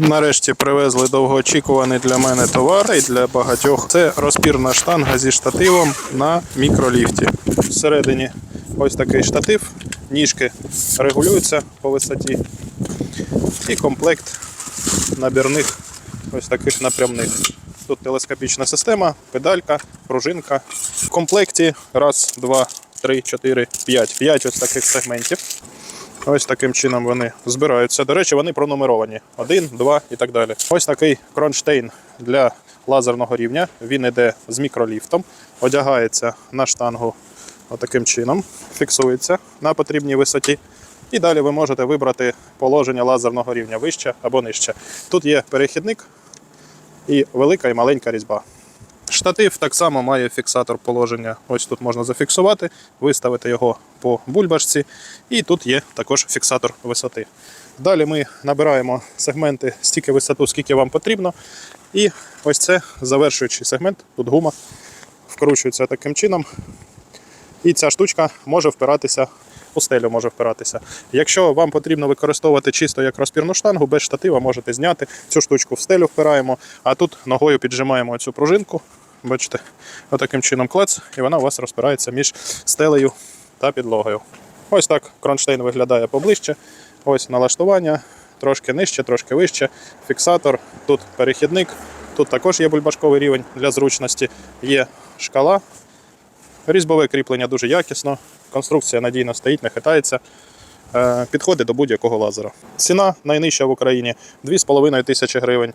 Нарешті привезли довгоочікуваний для мене товар і для багатьох. Це розпірна штанга зі штативом на мікроліфті. Всередині ось такий штатив, ніжки регулюються по висоті. І комплект набірних ось таких напрямних. Тут телескопічна система, педалька, пружинка. В комплекті раз, два, три, чотири, п'ять. П'ять ось таких сегментів. Ось таким чином вони збираються. До речі, вони пронумеровані. Один, два і так далі. Ось такий кронштейн для лазерного рівня. Він іде з мікроліфтом, одягається на штангу отаким чином, фіксується на потрібній висоті. І далі ви можете вибрати положення лазерного рівня вище або нижче. Тут є перехідник і велика і маленька різьба. Штатив так само має фіксатор положення. Ось тут можна зафіксувати, виставити його по бульбашці, і тут є також фіксатор висоти. Далі ми набираємо сегменти стільки висоту, скільки вам потрібно. І ось це завершуючий сегмент, тут гума вкручується таким чином. І ця штучка може впиратися у стелю може впиратися. Якщо вам потрібно використовувати чисто як розпірну штангу, без штатива можете зняти цю штучку в стелю впираємо, а тут ногою піджимаємо цю пружинку. Бачите, отаким чином клац, і вона у вас розпирається між стелею та підлогою. Ось так кронштейн виглядає поближче. Ось налаштування, трошки нижче, трошки вище. Фіксатор, тут перехідник, тут також є бульбашковий рівень для зручності, є шкала. Різьбове кріплення дуже якісно, конструкція надійно стоїть, не хитається. Е, Підходить до будь-якого лазера. Ціна найнижча в Україні 2,5 тисячі гривень.